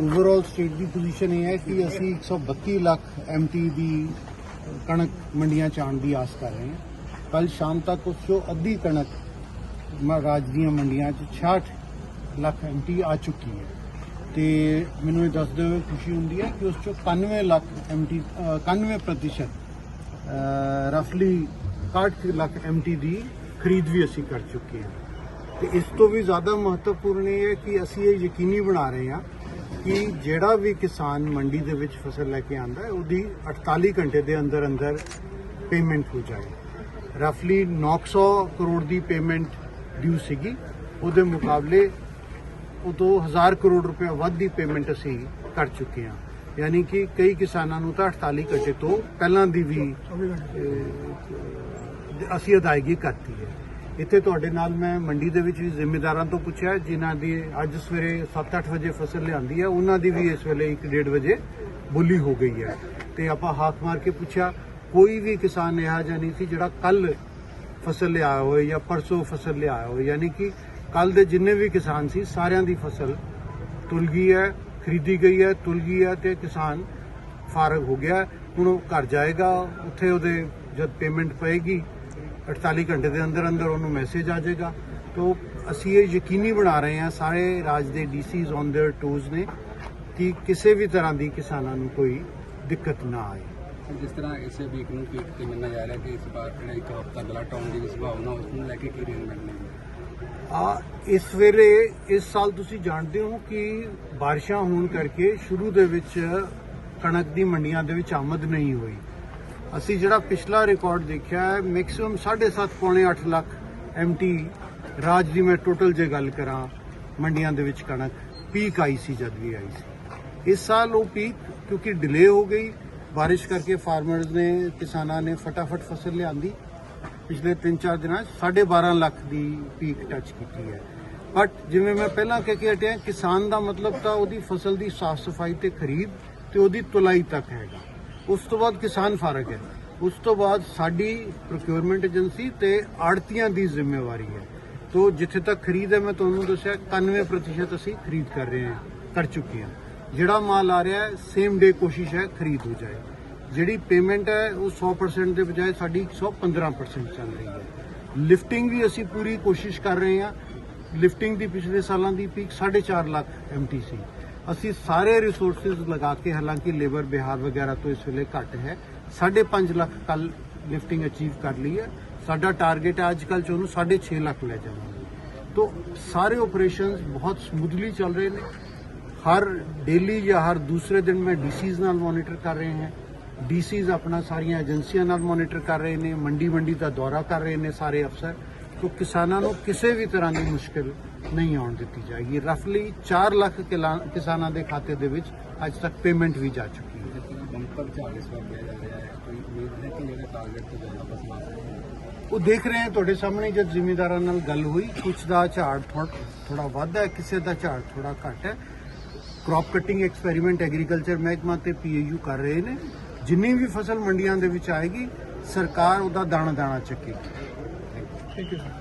Overall state ਦੀ position ਇਹ ਹੈ ਕਿ ਅਸੀਂ 132 ਲੱਖ ਐਮਟੀ ਦੀ ਕਣਕ ਮੰਡੀਆਂ ਚ ਆਉਣ ਦੀ ਆਸ ਕਰ ਰਹੇ ਹਾਂ। ਕੱਲ ਸ਼ਾਮ ਤੱਕ ਉਸ ਚੋਂ ਅੱਧੀ ਕਣਕ ਮ- ਰਾਜ ਦੀਆਂ ਮੰਡੀਆਂ ਚ 66 ਲੱਖ ਐਮਟੀ ਆ ਚੁੱਕੀ ਹੈ। ਤੇ ਮੈਨੂੰ ਇਹ ਦੱਸਦੇ ਹੋਏ ਖੁਸ਼ੀ ਹੁੰਦੀ ਹੈ ਕਿ ਉਸ ਚੋਂ 91 ਲੱਖ ਐਮਟੀ 91% ਪ੍ਰਤੀਸ਼ਤ ਰਫਲੀ 61 ਲੱਖ ਐਮਟੀ ਦੀ ਖਰੀਦ ਵੀ ਅਸੀਂ ਕਰ ਚੁੱਕੇ ਹਾਂ। ਤੇ ਇਸ ਤੋਂ ਵੀ ਜ਼ਿਆਦਾ ਮਹੱਤਵਪੂਰਨ ਇਹ ਹੈ ਕਿ ਅਸੀਂ ਇਹ ਯਕੀਨੀ ਬਣਾ ਰਹੇ ਹਾਂ ਕਿ ਜਿਹੜਾ ਵੀ ਕਿਸਾਨ ਮੰਡੀ ਦੇ ਵਿੱਚ ਫਸਲ ਲੈ ਕੇ ਆਂਦਾ ਹੈ ਉਹਦੀ 48 ਘੰਟੇ ਦੇ ਅੰਦਰ ਅੰਦਰ ਪੇਮੈਂਟ ਹੋ ਜਾਏ। ਰਫਲੀ 900 ਕਰੋੜ ਦੀ ਪੇਮੈਂਟ ਡਿਊ ਸੀਗੀ। ਉਹਦੇ ਮੁਕਾਬਲੇ ਉਹ ਤੋਂ 1000 ਕਰੋੜ ਰੁਪਏ ਵੱਧ ਦੀ ਪੇਮੈਂਟ ਅਸੀਂ ਕਰ ਚੁੱਕੇ ਹਾਂ। ਯਾਨੀ ਕਿ ਕਈ ਕਿਸਾਨਾਂ ਨੂੰ ਤਾਂ 48 ਘੰਟੇ ਤੋਂ ਪਹਿਲਾਂ ਦੀ ਵੀ ਅਸੀਂ ਅਦਾਇਗੀ ਕਰਤੀ ਹੈ। ਇੱਥੇ ਤੁਹਾਡੇ ਨਾਲ ਮੈਂ ਮੰਡੀ ਦੇ ਵਿੱਚ ਵੀ ਜ਼ਿੰਮੇਦਾਰਾਂ ਤੋਂ ਪੁੱਛਿਆ, ਜਿਨ੍ਹਾਂ ਦੀ ਅੱਜ ਸਵੇਰੇ 7-8 ਵਜੇ ਫਸਲ ਲਿਆਂਦੀ ਹੈ, ਉਹਨਾਂ ਦੀ ਵੀ ਇਸ ਵੇਲੇ 1:30 ਵਜੇ ਬੋਲੀ ਹੋ ਗਈ ਹੈ। ਤੇ ਆਪਾਂ ਹਾਕ ਮਾਰ ਕੇ ਪੁੱਛਿਆ, ਕੋਈ ਵੀ ਕਿਸਾਨ ਇਹੋ ਜਿਹਾ ਨਹੀਂ ਸੀ ਜਿਹੜਾ ਕੱਲ ਫਸਲ ਲਿਆਇਆ ਹੋਵੇ ਜਾਂ ਪਰਸੋਂ ਫਸਲ ਲਿਆਇਆ ਹੋਵੇ। ਯਾਨੀ ਕਿ ਕੱਲ ਦੇ ਜਿੰਨੇ ਵੀ ਕਿਸਾਨ ਸੀ, ਸਾਰਿਆਂ ਦੀ ਫਸਲ ਤੁਲ ਗਈ ਹੈ, ਖਰੀਦੀ ਗਈ ਹੈ, ਤੁਲ ਗਈ ਹੈ ਤੇ ਕਿਸਾਨ ਫਾਰਗ ਹੋ ਗਿਆ। ਹੁਣ ਉਹ ਘਰ ਜਾਏਗਾ, ਉੱਥੇ ਉਹਦੇ ਜਦ ਪੇਮੈਂਟ ਪਏਗੀ 48 ਘੰਟੇ ਦੇ ਅੰਦਰ ਅੰਦਰ ਉਹਨੂੰ ਮੈਸੇਜ ਆ ਜਾਏਗਾ ਤੋਂ ਅਸੀਂ ਇਹ ਯਕੀਨੀ ਬਣਾ ਰਹੇ ਹਾਂ ਸਾਰੇ ਰਾਜ ਦੇ ਡੀਸੀਜ਼ ਔਨ देयर ਟੂਜ਼ ਨੇ ਕਿ ਕਿਸੇ ਵੀ ਤਰ੍ਹਾਂ ਦੀ ਕਿਸਾਨਾਂ ਨੂੰ ਕੋਈ ਦਿੱਕਤ ਨਾ ਆਏ ਜਿਸ ਤਰ੍ਹਾਂ ਇਸੇ ਵੀਕ ਨੂੰ ਪੀਕ ਤੇ ਮੰਨਿਆ ਜਾ ਰਿਹਾ ਕਿ ਇਸ ਵਾਰ ਜਿਹੜਾ ਇੱਕ ਹਫ਼ਤਾ ਗਲਾ ਟਾਉਣ ਦੀ ਵੀ ਸੰਭਾਵਨਾ ਉਸ ਨੂੰ ਲੈ ਕੇ ਕੀ ਅਰੇਂਜਮੈਂਟ ਨੇ ਆ ਇਸ ਵੇਲੇ ਇਸ ਸਾਲ ਤੁਸੀਂ ਜਾਣਦੇ ਹੋ ਕਿ ਬਾਰਿਸ਼ਾਂ ਹੋਣ ਕਰਕੇ ਸ਼ੁਰੂ ਦੇ ਵਿੱਚ ਕਣਕ ਦੀ ਮੰਡੀਆਂ ਦੇ ਵਿੱਚ ਆਮਦ ਨਹੀਂ ਹੋਈ ਅਸੀਂ ਜਿਹੜਾ ਪਿਛਲਾ ਰਿਕਾਰਡ ਦੇਖਿਆ ਹੈ ਮੈਕਸਿਮਮ 7.5 ਪੌਣੇ 8 ਲੱਖ ਐਮਟੀ ਰਾਜ ਦੀ ਮੈਂ ਟੋਟਲ ਜੇ ਗੱਲ ਕਰਾਂ, ਮੰਡੀਆਂ ਦੇ ਵਿੱਚ ਕਣਕ ਪੀਕ ਆਈ ਸੀ ਜਦ ਵੀ ਆਈ ਸੀ। ਇਸ ਸਾਲ ਉਹ ਪੀਕ ਕਿਉਂਕਿ ਡਿਲੇ ਹੋ ਗਈ, ਬਾਰਿਸ਼ ਕਰਕੇ ਫਾਰਮਰਜ਼ ਨੇ, ਕਿਸਾਨਾਂ ਨੇ ਫਟਾਫਟ ਫਸਲ ਲਿਆਂਦੀ। ਪਿਛਲੇ 3-4 ਦਿਨਾਂ 'ਚ 12.5 ਲੱਖ ਦੀ ਪੀਕ ਟੱਚ ਕੀਤੀ ਹੈ। ਬਟ ਜਿਵੇਂ ਮੈਂ ਪਹਿਲਾਂ ਕਹਿ ਕੇ ਹਟਿਆ, ਕਿਸਾਨ ਦਾ ਮਤਲਬ ਤਾਂ ਉਹਦੀ ਫਸਲ ਦੀ ਸਾਫ਼ ਸਫ਼ਾਈ ਤੇ ਖਰੀਦ ਤੇ ਉਹਦੀ ਤੁਲਾਈ ਤੱਕ ਹੈਗਾ। ਉਸ ਤੋਂ ਬਾਅਦ ਕਿਸਾਨ ਫਾਰਕ ਹੈ। ਉਸ ਤੋਂ ਬਾਅਦ ਸਾਡੀ ਪ੍ਰੋਕਿਉਰਮੈਂਟ ਏਜੰਸੀ ਤੇ ਆੜਤੀਆਂ ਦੀ ਜ਼ਿੰਮੇਵਾਰੀ ਹੈ। ਤੋਂ ਜਿੱਥੇ ਤੱਕ ਖਰੀਦ ਹੈ, ਮੈਂ ਤੁਹਾਨੂੰ ਦੱਸਿਆ 91% ਅਸੀਂ ਖਰੀਦ ਕਰ ਰਹੇ ਹਾਂ, ਕਰ ਚੁੱਕੇ ਹਾਂ। ਜਿਹੜਾ ਮਾਲ ਆ ਰਿਹਾ ਹੈ ਸੇਮ ਡੇ ਕੋਸ਼ਿਸ਼ ਹੈ ਖਰੀਦ ਹੋ ਜਾਏ। ਜਿਹੜੀ ਪੇਮੈਂਟ ਹੈ, ਉਹ 100% ਦੇ ਬਜਾਏ ਸਾਡੀ 115% ਚੱਲ ਰਹੀ ਹੈ। ਲਿਫਟਿੰਗ ਵੀ ਅਸੀਂ ਪੂਰੀ ਕੋਸ਼ਿਸ਼ ਕਰ ਰਹੇ ਹਾਂ। ਲਿਫਟਿੰਗ ਦੀ ਪਿਛਲੇ ਸਾਲਾਂ ਦੀ ਪੀਕ 4.5 ਲੱਖ ਐਮਟੀ ਸੀ ਅਸੀਂ ਸਾਰੇ ਰਿਸੋਰਸਸ ਲਗਾ ਕੇ, ਹਾਲਾਂਕਿ ਲੇਬਰ ਬਿਹਾਰ ਵਗੈਰਾ ਤੋਂ ਇਸ ਵੇਲੇ ਘੱਟ ਹੈ 5.5 ਲੱਖ ਕੱਲ ਲਿਫਟਿੰਗ ਅਚੀਵ ਕਰ ਲਈ ਹੈ। ਸਾਡਾ ਟਾਰਗੇਟ ਹੈ ਅੱਜ ਕੱਲ ਚ ਉਹਨੂੰ 6.5 ਲੱਖ ਲੈ ਜਾਵਾਂਗੇ। ਤੋਂ ਸਾਰੇ ਆਪਰੇਸ਼ਨਸ ਬਹੁਤ ਸਮੂਥਲੀ ਚੱਲ ਰਹੇ ਨੇ। ਹਰ ਡੇਲੀ ਜਾਂ ਹਰ ਦੂਸਰੇ ਦਿਨ ਮੈਂ ਡੀਸੀਜ਼ ਨਾਲ ਮੋਨੀਟਰ ਕਰ ਰਹੇ ਹਾਂ। ਡੀਸੀਜ਼ ਆਪਣਾ ਸਾਰੀਆਂ ਏਜੰਸੀਆਂ ਨਾਲ ਮੋਨੀਟਰ ਕਰ ਰਹੇ ਨੇ। ਮੰਡੀ ਮੰਡੀ ਦਾ ਦੌਰਾ ਕਰ ਰਹੇ ਨੇ ਸਾਰੇ ਅਫਸਰ। ਤੋਂ ਕਿਸਾਨਾਂ ਨੂੰ ਕਿਸੇ ਵੀ ਤਰ੍ਹਾਂ ਦੀ ਮੁਸ਼ਕਲ ਨਹੀਂ ਆਉਣ ਦਿੱਤੀ ਜਾਏਗੀ। ਰਫਲੀ 4 ਲੱਖ ਕਿਸਾਨਾਂ ਦੇ ਖਾਤੇ ਦੇ ਵਿੱਚ ਅੱਜ ਤੱਕ ਪੇਮੈਂਟ ਵੀ ਜਾ ਚੁੱਕੀ ਹੈ। ਜਿਸ ਤਰ੍ਹਾਂ ਬੰਪਰ ਝਾੜ ਇਸ ਵਾਰ ਦਿਆ ਜਾ ਰਿਹਾ ਹੈ। ਕੋਈ ਉਮੀਦ ਹੈ ਕਿ ਜਿਹੜੇ ਟਾਰਗੇਟ ਤੋਂ ਜ਼ਿਆਦਾ ਫਸਲਾਂ ਆ ਸਕਦੀਆਂ ਉਹ ਦੇਖ ਰਹੇ ਹਾਂ ਤੁਹਾਡੇ ਸਾਹਮਣੇ ਜਦ ਜ਼ਿਮੀਂਦਾਰਾਂ ਨਾਲ ਗੱਲ ਹੋਈ ਕੁਝ ਦਾ ਝਾੜ ਥੋੜਾ ਵੱਧ ਹੈ ਕਿਸੇ ਦਾ ਝਾੜ ਥੋੜਾ ਘੱਟ ਹੈ। ਕ੍ਰੌਪ ਕਟਿੰਗ ਐਕਸਪੈਰੀਮੈਂਟ ਐਗਰੀਕਲਚਰ ਮਹਿਕਮਾ ਤੇ ਪੀਏਯੂ ਕਰ ਰਹੇ ਨੇ। ਜਿੰਨੀ ਵੀ ਫਸਲ ਮੰਡੀਆਂ ਦੇ ਵਿੱਚ ਆਏਗੀ ਸਰਕਾਰ ਉਹਦਾ ਦਾਣਾ ਦਾਣਾ ਚੱਕੇਗੀ। Thank you.